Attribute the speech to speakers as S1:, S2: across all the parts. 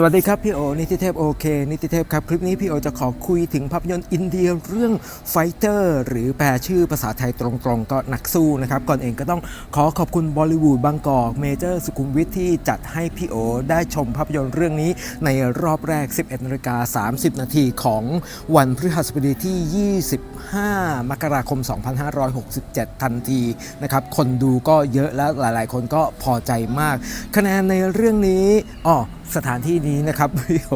S1: สวัสดีครับพี่โอ นิติเทพโอเค นิติเทพครับ คลิปนี้พี่โอจะขอคุยถึงภาพยนตร์อินเดียเรื่องไฟเตอร์หรือแปลชื่อภาษาไทยตรงๆ ก็นักสู้นะครับ ก่อนเองก็ต้องขอขอบคุณบอลิวูดบางกอกเมเจอร์สุขุมวิทที่จัดให้พี่โอ ได้ชมภาพยนตร์เรื่องนี้ในรอบแรก 11นาฬิกา30 นาทีของวันพฤหัสบดีที่ 25 มกราคม 2567 ทันทีนะครับคนดูก็เยอะแล้วหลายๆ คนก็พอใจมาก คะแนนในเรื่องนี้อ๋อ สถานที่นี้นะครับโอ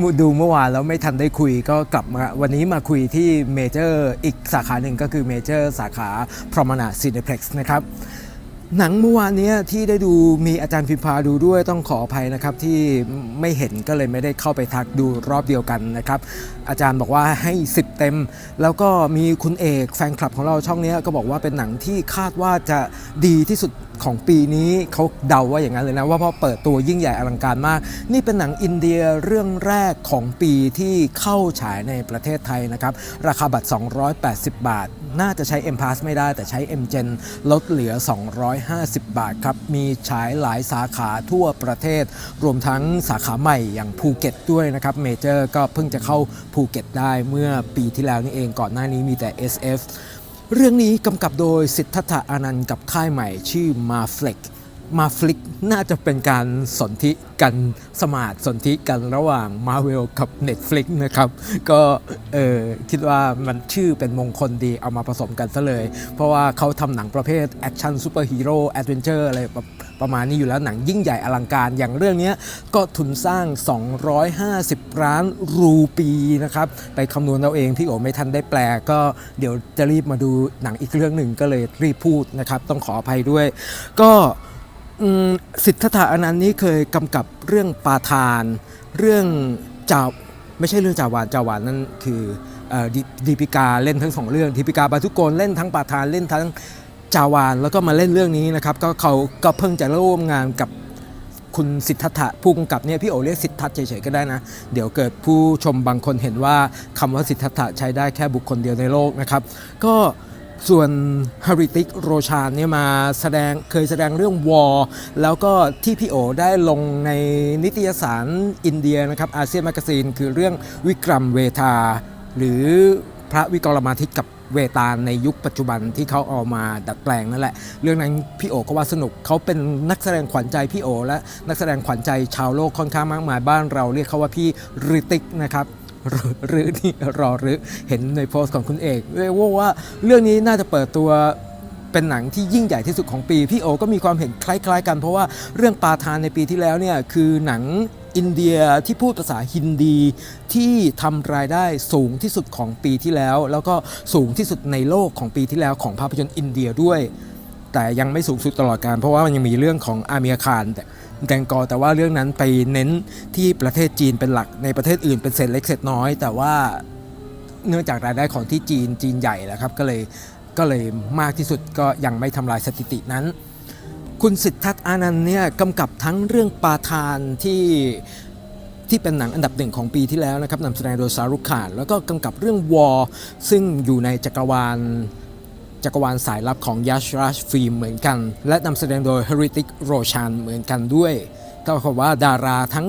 S1: มูดูเมื่อวานแล้วไม่ทันได้คุยก็กลับมาวันนี้มาคุยที่เมเจอร์อีกสาขาหนึ่งก็คือเมเจอร์สาขาพรอมนาซีเนเพ็กซ์นะครับ หนังเมื่อวานนี้ที่ได้ดูมีอาจารย์พิมพาดูด้วยต้องขออภัยนะครับที่ไม่เห็นก็เลยไม่ได้เข้าไปทักดูรอบเดียวกันนะครับ อาจารย์บอกว่าให้ 10 เต็ม แล้วก็มีคุณเอกแฟนคลับของเราช่องนี้ก็บอกว่าเป็นหนังที่คาดว่าจะดีที่สุดของปีนี้เขาเดาว่าอย่างนั้นเลยนะว่าเพราะเปิดตัวยิ่งใหญ่อลังการมาก นี่เป็นหนังอินเดียเรื่องแรกของปีที่เข้าฉายในประเทศไทยนะครับ ราคาบัตร 280 บาท น่าจะใช้ M Pass ไม่ได้แต่ใช้ M Gen ลดเหลือ150 บาทครับ มีฉายหลายสาขาทั่วประเทศ รวมทั้งสาขาใหม่อย่างภูเก็ตด้วยนะครับ เมเจอร์ก็เพิ่งจะเข้าภูเก็ตได้เมื่อปีที่แล้วนี่เองก่อนหน้านี้มีแต่ SF เรื่องนี้กำกับโดยสิทธัตถะอานันต์กับค่ายใหม่ชื่อมาเฟล็ก มาฟลิกน่าจะเป็นการสนธิกันสมาร์ทสนธิกันระหว่าง Marvel กับ Netflix นะครับ ก็เออคิดว่ามันชื่อเป็นมงคลดีเอามาผสมกันซะเลย เพราะว่าเขาทำหนังประเภทแอคชั่นซูเปอร์ฮีโร่แอดเวนเจอร์อะไรประมาณนี้อยู่แล้วหนังยิ่งใหญ่อลังการอย่างเรื่องนี้ก็ทุนสร้าง 250 ล้านรูปีนะครับ ไปคำนวณเอาเองพี่โอไม่ทันได้แปลก็เดี๋ยวจะรีบมาดูหนังอีกเรื่องหนึ่งก็เลยรีบพูดนะครับ ต้องขออภัยด้วย ก็ สิทธัตถะอนันต์นี้เคยกำกับเรื่องปาทาน เรื่องจาวไม่ใช่เรื่องจาวานจาวานนั่นคืออดดีปิกาเล่นทั้งสองเรื่องดีปิกาบาทุกโกนเล่นทั้งปาทานเล่นทั้งจาวานแล้วก็มาเล่นเรื่องนี้นะครับก็เขาก็เพิ่งจะร่วมงานกับคุณสิทธัตถะผู้กำกับเนี่ยพี่โอเรียกสิทธัตเฉยๆก็ได้นะ เดี๋ยวเกิดผู้ชมบางคนเห็นว่าคำว่าสิทธัตถะใช้ได้แค่บุคคลเดียวในโลกนะครับ ก็ ส่วนฮาริติกโรชานเนี่ยมาแสดงเคยแสดงเรื่องวอลแล้วก็ที่พี่โอได้ลงในนิตยสารอินเดียนะครับอาเซียนแมกซีนคือเรื่องวิกรัมเวทา หรือพระวิกรมาทิตกับเวตาลในยุคปัจจุบันที่เขาเอามาดัดแปลงนั่นแหละ เรื่องนั้นพี่โอก็ว่าสนุกเขาเป็นนักแสดงขวัญใจพี่โอ และนักแสดงขวัญใจชาวโลกค่อนข้างมากมายบ้านเราเรียกเขาว่าพี่ริติกนะครับ หรือหรือนี่รอหรือเห็นในโพสต์ของคุณเอกเรียกว่าว่าเรื่องนี้น่าจะเปิดตัวเป็นหนังที่ยิ่งใหญ่ที่สุดของปี พี่โอก็มีความเห็นคล้าย ๆ กัน เพราะว่าเรื่องปาทานในปีที่แล้วเนี่ยคือหนังอินเดียที่พูดภาษาฮินดีที่ทำรายได้สูงที่สุดของปีที่แล้ว แล้วก็สูงที่สุดในโลกของปีที่แล้วของภาพยนตร์อินเดียด้วย แต่ยังไม่สูงสุดตลอดการ เพราะว่ามันยังมีเรื่องของอาเมียคารแต่แดงกอแต่ว่าเรื่องนั้นไปเน้นที่ประเทศจีนเป็นหลักในประเทศอื่นเป็นเศษเล็กเศษน้อย แต่ว่าเนื่องจากรายได้ของที่จีนจีนใหญ่แหล้วครับก็เลยก็เลยมากที่สุดก็ยังไม่ทำลายสถิตินั้น คุณสิทธัตถ์อานันต์เนี่ยกำกับทั้งเรื่องปาทานที่ที่เป็นหนังอันดับหนึ่งของปีที่แล้วนะครับนำแสดงโดยซารุขานแล้วก็กำกับเรื่องวอลซึ่งอยู่ในจักรวาล จักรวาลสายลับของยัชราชฟิล์มเหมือนกัน และนำแสดงโดยฮริติกโรชานเหมือนกันด้วยก็ขอว่าดาราทั้ง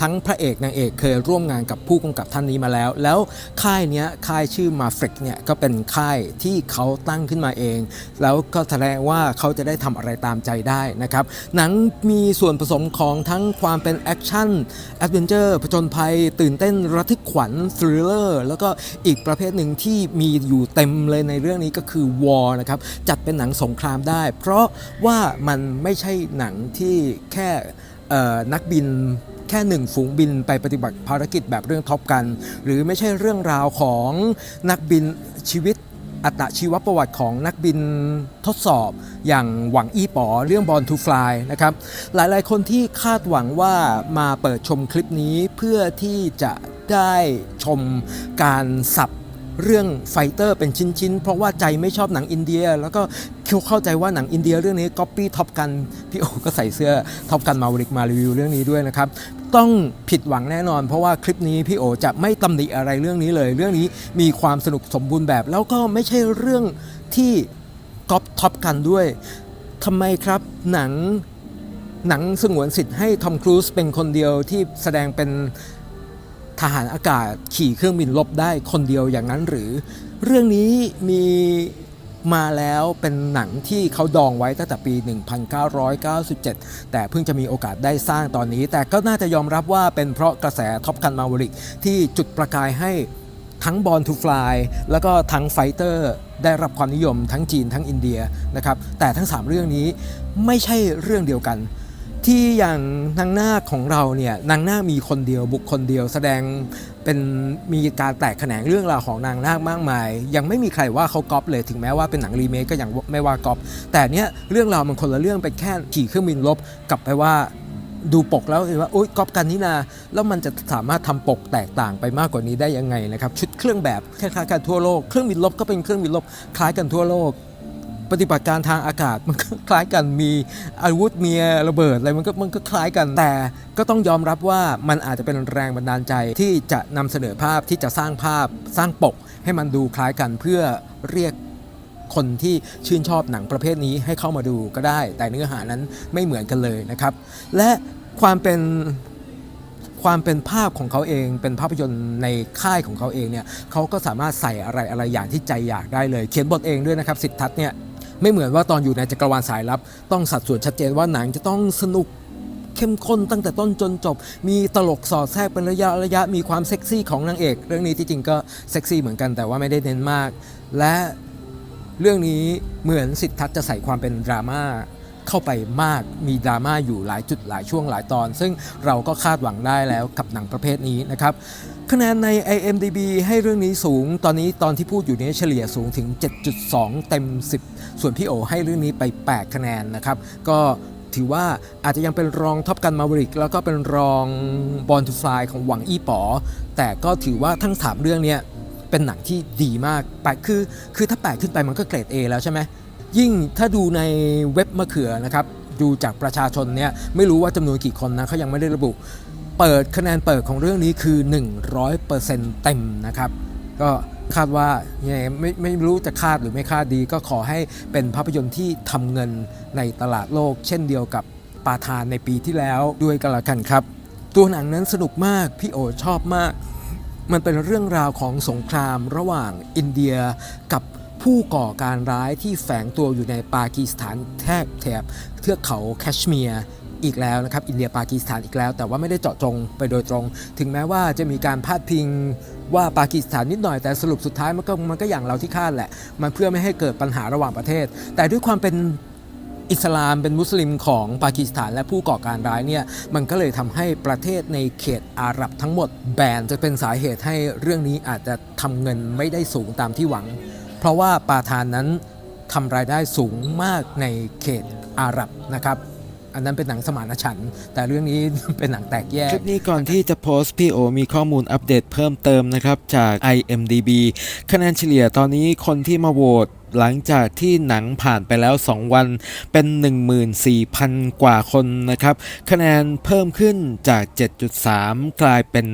S1: ทั้งพระเอกนางเอกเคยร่วมงานกับผู้กำกับท่านนี้มาแล้ว แล้วค่ายเนี้ยค่ายชื่อมาฟริกเนี่ยก็เป็นค่ายที่เขาตั้งขึ้นมาเอง แล้วก็แสดงว่าเขาจะได้ทำอะไรตามใจได้นะครับหนังมีส่วนผสมของทั้งความเป็นแอคชั่นแอดเวนเจอร์ผจญภัย ตื่นเต้นระทึกขวัญทริลเลอร์แล้วก็อีกประเภทหนึ่งที่มีอยู่เต็มเลยในเรื่องนี้ก็คือวอ r นะครับจัดเป็นหนังสงครามได้ เพราะว่ามันไม่ใช่หนังที่แค่นักบิน แค่หนึ่งฝูงบินไปปฏิบัติภารกิจแบบเรื่องท็อปกัน หรือไม่ใช่เรื่องราวของนักบินชีวิตอัตชีวประวัติของนักบินทดสอบ อย่างหวังอี้ป๋อเรื่องบอลทูฟลายนะครับหลายๆ คนที่คาดหวังว่ามาเปิดชมคลิปนี้เพื่อที่จะได้ชมการสับ เรื่องไฟเตอร์เป็นชิ้นๆ เพราะว่าใจไม่ชอบหนังอินเดีย แล้วก็เข้าใจว่าหนังอินเดียเรื่องนี้ก๊อปปี้ท็อปกัน พี่โอก็ใส่เสื้อท็อปกันมาวิกมารีวิวเรื่องนี้ด้วยนะครับ ต้องผิดหวังแน่นอน เพราะว่าคลิปนี้พี่โอจะไม่ตำหนิอะไรเรื่องนี้เลย เรื่องนี้มีความสนุกสมบูรณ์แบบ แล้วก็ไม่ใช่เรื่องที่ก๊อปท็อปกันด้วยทำไมครับหนังหนังสงวนสิทธิ์ให้ทอมครูซเป็นคนเดียวที่แสดงเป็น ทหารอากาศขี่เครื่องบินลบได้คนเดียวอย่างนั้นหรือ เรื่องนี้มีมาแล้วเป็นหนังที่เขาดองไว้ตั้งแต่ปี 1997 แต่เพิ่งจะมีโอกาสได้สร้างตอนนี้ แต่ก็น่าจะยอมรับว่าเป็นเพราะกระแสท็อปกันมาวริกที่จุดประกายให้ทั้งบอลทูฟลายแล้วก็ทั้งไฟเตอร์ได้รับความนิยมทั้งจีนทั้งอินเดียนะครับแต่ทั้ง 3 เรื่องนี้ไม่ใช่เรื่องเดียวกัน ที่อย่างนางนาคของเราเนี่ยนางนาคมีคนเดียวบุคคลเดียว แสดงเป็นมีการแตกแขนงเรื่องราวของนางนาคมากมาย ยังไม่มีใครว่าเขาก๊อปเลยถึงแม้ว่าเป็นหนังรีเมคก็ยังไม่ว่าก๊อปแต่เนี้ยเรื่องราวมันคนละเรื่องไปแค่ขี่เครื่องบินลบกลับไปว่าดูปกแล้วเห็นว่าโอ๊ยก๊อปกันนี่นาแล้วมันจะสามารถทำปกแตกต่างไปมากกว่านี้ได้ยังไงนะครับชุดเครื่องแบบคล้ายๆกันทั่วโลกเครื่องบินลบก็เป็นเครื่องบินลบคล้ายกันทั่วโลก ปฏิบัติการทางอากาศมันก็คล้ายกันมีอาวุธมีระเบิดอะไรมันก็มันก็คล้ายกันแต่ก็ต้องยอมรับว่ามันอาจจะเป็นแรงบันดาลใจที่จะนำเสนอภาพที่จะสร้างภาพสร้างปก ให้มันดูคล้ายกันเพื่อเรียกคนที่ชื่นชอบหนังประเภทนี้ให้เข้ามาดูก็ได้ แต่เนื้อหานั้นไม่เหมือนกันเลยนะครับ และความเป็นความเป็นภาพของเขาเองเป็นภาพยนตร์ในค่ายของเขาเองเนี่ยเขาก็สามารถใส่อะไรอะไรอย่างที่ใจอยากได้เลย เขียนบทเองด้วยนะครับสิทธัตถ์เนี่ย ไม่เหมือนว่าตอนอยู่ในจักรวาลสายลับ ต้องสัดส่วนชัดเจนว่าหนังจะต้องสนุกเข้มข้นตั้งแต่ต้นจนจบ มีตลกสอดแทรกเป็นระยะระยะมีความเซ็กซี่ของนางเอก เรื่องนี้ที่จริงก็เซ็กซี่เหมือนกันแต่ว่าไม่ได้เน้นมาก และเรื่องนี้เหมือนสิทธัตจะใส่ความเป็นดราม่าเข้าไปมากมีดราม่าอยู่หลายจุดหลายช่วงหลายตอน ซึ่งเราก็คาดหวังได้แล้วกับหนังประเภทนี้นะครับ คะแนนใน IMDB ให้เรื่องนี้สูง ตอนนี้ตอนที่พูดอยู่นี้เฉลี่ยสูงถึง 7.2 เต็ม 10 ส่วนพี่โอให้เรื่องนี้ไป 8 คะแนนนะครับ ก็ถือว่าอาจจะยังเป็นรองท็อปกันมา v ริก แล้วก็เป็นรองบอลทูฟลายของหวังอี้ป๋อ แต่ก็ถือว่าทั้ง 3 เรื่องเนี้ยเป็นหนังที่ดีมากแปดคือคือถ้า8ขึ้นไปมันก็เกรด A แล้วใช่ไหมยิ่งถ้าดูในเว็บมะเขือนะครับดูจากประชาชนเนี่ยไม่รู้ว่าจำนวนกี่คนนะเขายังไม่ได้ระบุ เปิดคะแนนเปิดของเรื่องนี้คือ 100%เต็มนะครับ ก็คาดว่าไงไม่ไม่รู้จะคาดหรือไม่คาดดี ก็ขอให้เป็นภาพยนตร์ที่ทำเงินในตลาดโลก เช่นเดียวกับปาทานในปีที่แล้วด้วยกันละกันครับ ตัวหนังนั้นสนุกมาก พี่โอชอบมาก มันเป็นเรื่องราวของสงครามระหว่างอินเดียกับผู้ก่อการร้ายที่แฝงตัวอยู่ในปากีสถานแทบแถบเทือกเขาแคชเมียร์ อีกแล้วนะครับอินเดียปากีสถานอีกแล้ว แต่ว่าไม่ได้เจาะจงไปโดยตรง ถึงแม้ว่าจะมีการพาดพิงว่าปากีสถานนิดหน่อยแต่สรุปสุดท้ายมันก็มันก็อย่างเราที่คาดแหละ มันเพื่อไม่ให้เกิดปัญหาระหว่างประเทศ แต่ด้วยความเป็นอิสลามเป็นมุสลิมของปากีสถานและผู้ก่อการร้ายเนี่ยมันก็เลยทำให้ประเทศในเขตอาหรับทั้งหมดแบนจะเป็นสาเหตุให้เรื่องนี้อาจจะทำเงินไม่ได้สูงตามที่หวัง เพราะว่าปาทานนั้นทำรายได้สูงมากในเขตอาหรับนะครับ อันนั้นเป็นหนังสมานฉันท์แต่เรื่องนี้ เป็นหนังแตกแยก
S2: คลิปนี้ก่อนที่จะโพสต์พี่โอมีข้อมูลอัปเดตเพิ่มเติมนะครับจาก IMDB คะแนนเฉลี่ยตอนนี้คนที่มาโหวตหลังจากที่หนังผ่านไปแล้ว 2 วันเป็น 14,000 กว่าคนนะครับ คะแนนเพิ่มขึ้นจาก 7.3 กลายเป็น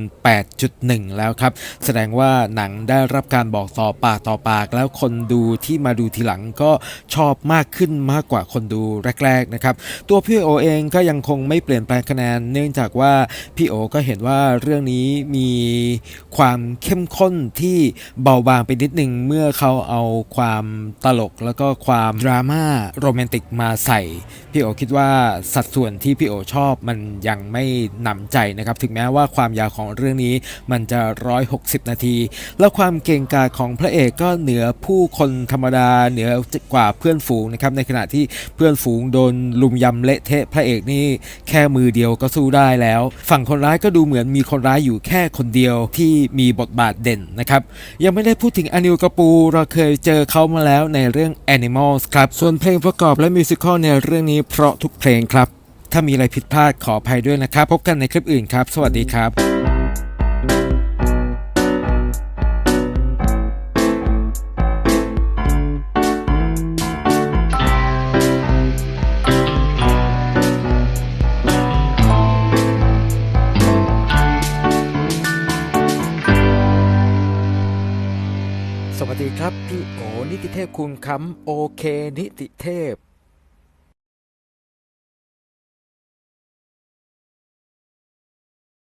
S2: 8.1 แล้วครับ แสดงว่าหนังได้รับการบอกต่อปากต่อปาก แล้วคนดูที่มาดูทีหลังก็ชอบมากขึ้นมากกว่าคนดูแรกๆนะครับ ตัวพี่โอเองก็ยังคงไม่เปลี่ยนแปลงคะแนน เนื่องจากว่าพี่โอก็เห็นว่าเรื่องนี้มีความเข้มข้นที่เบาบางไปนิดนึงเมื่อเขาเอาความตลกแล้วก็ความดราม่าโรแมนติกมาใส่ พี่โอคิดว่าสัดส่วนที่พี่โอชอบมันยังไม่หนำใจนะครับ ถึงแม้ว่าความยาวของเรื่องนี้มันจะ 160 นาที แล้วความเก่งกาจของพระเอกก็เหนือผู้คนธรรมดาเหนือกว่าเพื่อนฝูงนะครับในขณะที่เพื่อนฝูงโดนลุมยำเละเทะพระเอกนี่แค่มือเดียวก็สู้ได้แล้ว ฝั่งคนร้ายก็ดูเหมือนมีคนร้ายอยู่แค่คนเดียวที่มีบทบาทเด่นนะครับยังไม่ได้พูดถึงอนิวกระปูเราเคยเจอเขามาแล้วแล้วในเรื่อง Animals ครับ ส่วนเพลงประกอบและมิวสิควลในเรื่องนี้เพราะทุกเพลงครับ ถ้ามีอะไรผิดพลาดขออภัยด้วยนะครับ พบกันในคลิปอื่นครับ สวัสดีครับ
S1: เทพคุณคำโอเคนิติเทพ